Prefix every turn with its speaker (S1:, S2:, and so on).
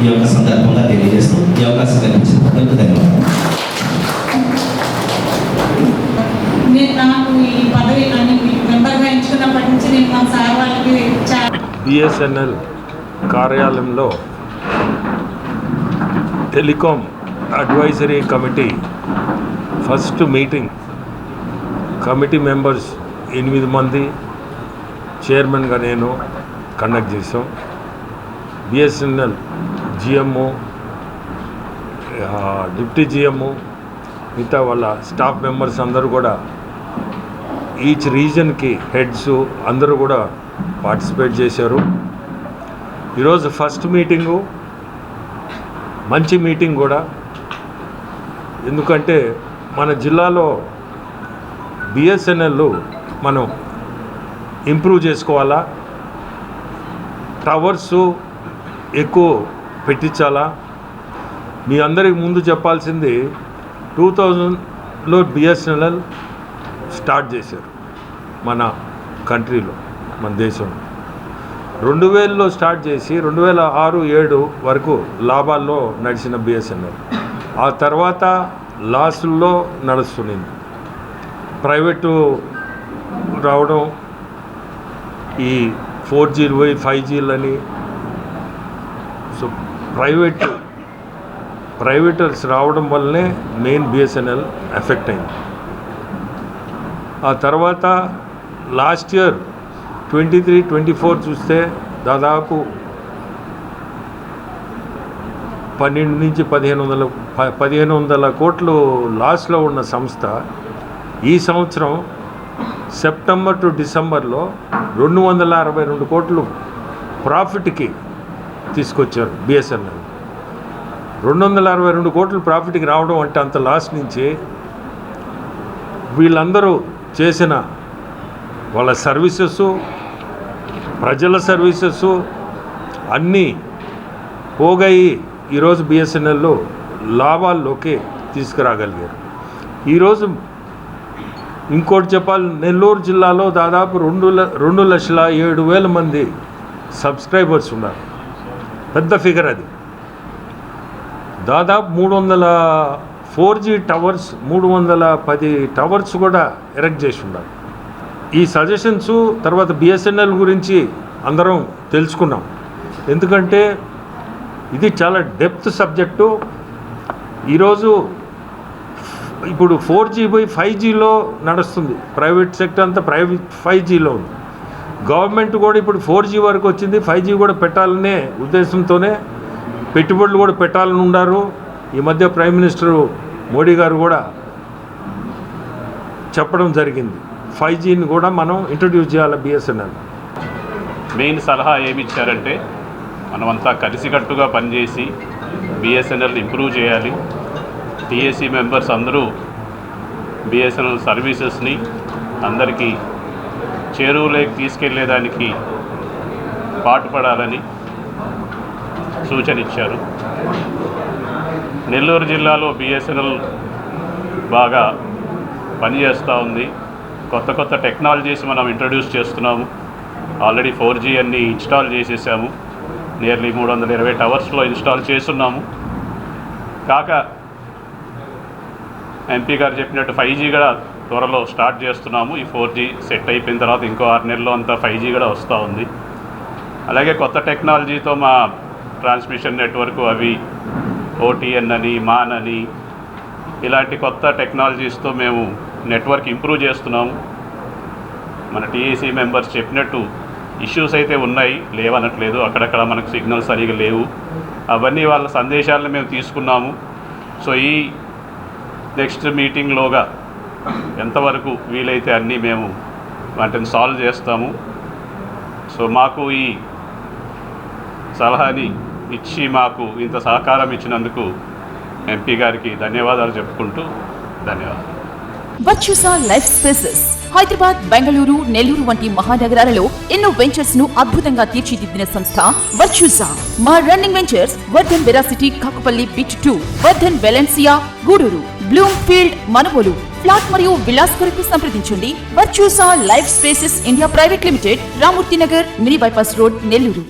S1: ఈ యొక్క సందర్భంగా తెలియజేస్తూ ఈ అవకాశం కల్పించినందుకు ధన్యవాదాలు.
S2: నేను నాకు ఈ పదవి అని మెంబర్గా ఎంచుకున్నప్పటి నుంచి నేను మా సార్ వాళ్ళకి చాలా
S3: బిఎస్ఎన్ఎల్ కార్యాలయంలో telecom advisory committee first meeting committee members ఎనిమిది మంది చైర్మన్గా నేను కండక్ట్ చేసాం బిఎస్ఎన్ఎల్ జిఎంఓ డిప్యూటీ జిఎంఓ మిగతా వాళ్ళ స్టాఫ్ మెంబర్స్ అందరూ కూడా ఈచ్ రీజన్కి హెడ్స్ అందరూ కూడా పార్టిసిపేట్ చేశారు. ఈరోజు ఫస్ట్ మీటింగు మంచి మీటింగ్ కూడా. ఎందుకంటే మన జిల్లాలో బిఎస్ఎన్ఎల్ మనం ఇంప్రూవ్ చేసుకోవాలా? టవర్స్ ఎక్కువ పెట్టించాలా? మీ అందరికి ముందు చెప్పాల్సింది టూ థౌజండ్లో బిఎస్ఎన్ఎల్ స్టార్ట్ చేశారు మన కంట్రీలో మన దేశంలో. రెండు వేలలో స్టార్ట్ చేసి రెండు వేల ఆరు ఏడు వరకు లాభాల్లో నడిచిన బిఎస్ఎన్ఎల్. ఆ తర్వాత లాస్ల్లో నడుస్తున్నది ప్రైవేటు రావడం ఈ ఫోర్ జీలు పోయి ఫైవ్ జీలని సో ప్రైవేట్ ప్రైవేటర్స్ రావడం వల్లనే మెయిన్ బిఎస్ఎన్ఎల్ ఎఫెక్ట్ అయింది. ఆ తర్వాత last year twenty three twenty four చూస్తే దాదాపు పన్నెండు నుంచి పదిహేను వందల ప- పదిహేను వందల కోట్లు లాస్లో ఉన్న సంస్థ ఈ సంవత్సరం సెప్టెంబర్ టు డిసెంబర్లో రెండు వందల అరవై రెండు కోట్లు ప్రాఫిట్కి తీసుకొచ్చారు బిఎస్ఎన్ఎల్ రెండు వందల అరవై రెండు కోట్లు ప్రాఫిట్కి రావడం అంటే అంత లాస్ నుంచి వీళ్ళందరూ చేసిన వాళ్ళ సర్వీసెస్ ప్రజల సర్వీసెస్ అన్నీ పోగయి ఈరోజు బిఎస్ఎన్ఎల్లో లాభాల్లోకి తీసుకురాగలిగారు. ఈరోజు ఇంకోటి చెప్పాలి నెల్లూరు జిల్లాలో దాదాపు రెండు ల రెండు లక్షల ఏడు వేల మంది సబ్స్క్రైబర్స్ ఉన్నారు. పెద్ద ఫిగర్ అది. దాదాపు మూడు వందల ఫోర్ జీ టవర్స్ మూడు వందల పది టవర్స్ కూడా ఎరెక్ట్ చేసి ఉండాలి. ఈ సజెషన్స్ తర్వాత బిఎస్ఎన్ఎల్ గురించి అందరం తెలుసుకున్నాం. ఎందుకంటే ఇది చాలా డెప్త్ సబ్జెక్టు. ఈరోజు ఇప్పుడు ఫోర్ జీ పోయి ఫైవ్ జీలో నడుస్తుంది. ప్రైవేట్ సెక్టర్ అంతా ప్రైవేట్ ఫైవ్ జీలో ఉంది. గవర్నమెంట్ కూడా ఇప్పుడు ఫోర్ జీ వరకు వచ్చింది ఫైవ్ జీ కూడా పెట్టాలనే ఉద్దేశంతోనే పెట్టుబడులు కూడా పెట్టాలని ఉన్నారు. ఈ మధ్య ప్రైమ్ మినిస్టర్ మోడీ గారు కూడా చెప్పడం జరిగింది. ఫైవ్ జీని కూడా మనం ఇంట్రడ్యూస్ చేయాలి బిఎస్ఎన్ఎల్
S4: మెయిన్ సలహా ఏమి ఇచ్చారంటే మనమంతా కలిసికట్టుగా పనిచేసి బిఎస్ఎన్ఎల్ ఇంప్రూవ్ చేయాలి. టీఎస్సీ మెంబర్స్ అందరూ బిఎస్ఎన్ఎల్ సర్వీసెస్ని అందరికీ చేరువులోకి తీసుకెళ్ళేదానికి పాటుపడాలని సూచన ఇచ్చారు నెల్లూరు జిల్లాలో బిఎస్ఎన్ఎల్ బాగా పనిచేస్తూ ఉంది. కొత్త కొత్త టెక్నాలజీస్ మనం ఇంట్రడ్యూస్ చేస్తున్నాము. ఆల్రెడీ ఫోర్ జీ అన్నీ ఇన్స్టాల్ చేసేసాము. నియర్లీ మూడు వందల ఇరవై టవర్స్లో ఇన్స్టాల్ చేస్తున్నాము. కాక ఎంపీ గారు చెప్పినట్టు ఫైవ్ జీ కూడా త్వరలో స్టార్ట్ చేస్తున్నాము. ఈ ఫోర్ జీ సెట్ అయిపోయిన తర్వాత ఇంకో ఆరు నెలల్లో అంతా ఫైవ్ జీ కూడా వస్తూ ఉంది. అలాగే కొత్త టెక్నాలజీతో మా ట్రాన్స్మిషన్ నెట్వర్క్ అవి ఓటీఎన్ అని మాన్ అని ఇలాంటి కొత్త టెక్నాలజీస్తో మేము నెట్వర్క్ ఇంప్రూవ్ చేస్తున్నాము. మన టీఏసీ మెంబర్స్ చెప్పినట్టు ఇష్యూస్ అయితే ఉన్నాయి. లేవనట్లేదు. అక్కడక్కడ మనకు సిగ్నల్స్ సరిగా లేవు. అవన్నీ వాళ్ళ సందేశాలను మేము తీసుకున్నాము. సో ఈ నెక్స్ట్ మీటింగ్లోగా ఎంతవరకు వీలైతే అన్నీ మేము వాటిని సాల్వ్ చేస్తాము. సో మాకు ఈ సలహాని ఇచ్చి మాకు ఇంత సహకారం ఇచ్చినందుకు ఎంపీ గారికి ధన్యవాదాలు చెప్పుకుంటూ ధన్యవాదాలు.
S5: Virtusa life spaces Hyderabad Bengaluru Nellore వంటి మహానగరాలలో ఎన్నో వెంచర్స్ను అద్భుతంగా తీర్చిదిద్దిన సంస్థ వర్చుసా మా running ventures Vardhan Veracity Kakupalli bit two Vardhan Valencia Gudur Bloomfield Manubolu flat మరియు విలాస్ కొరకు సంప్రదించండి. Virtusa life spaces India private limited Ramurthy Nagar mini bypass road Nellore.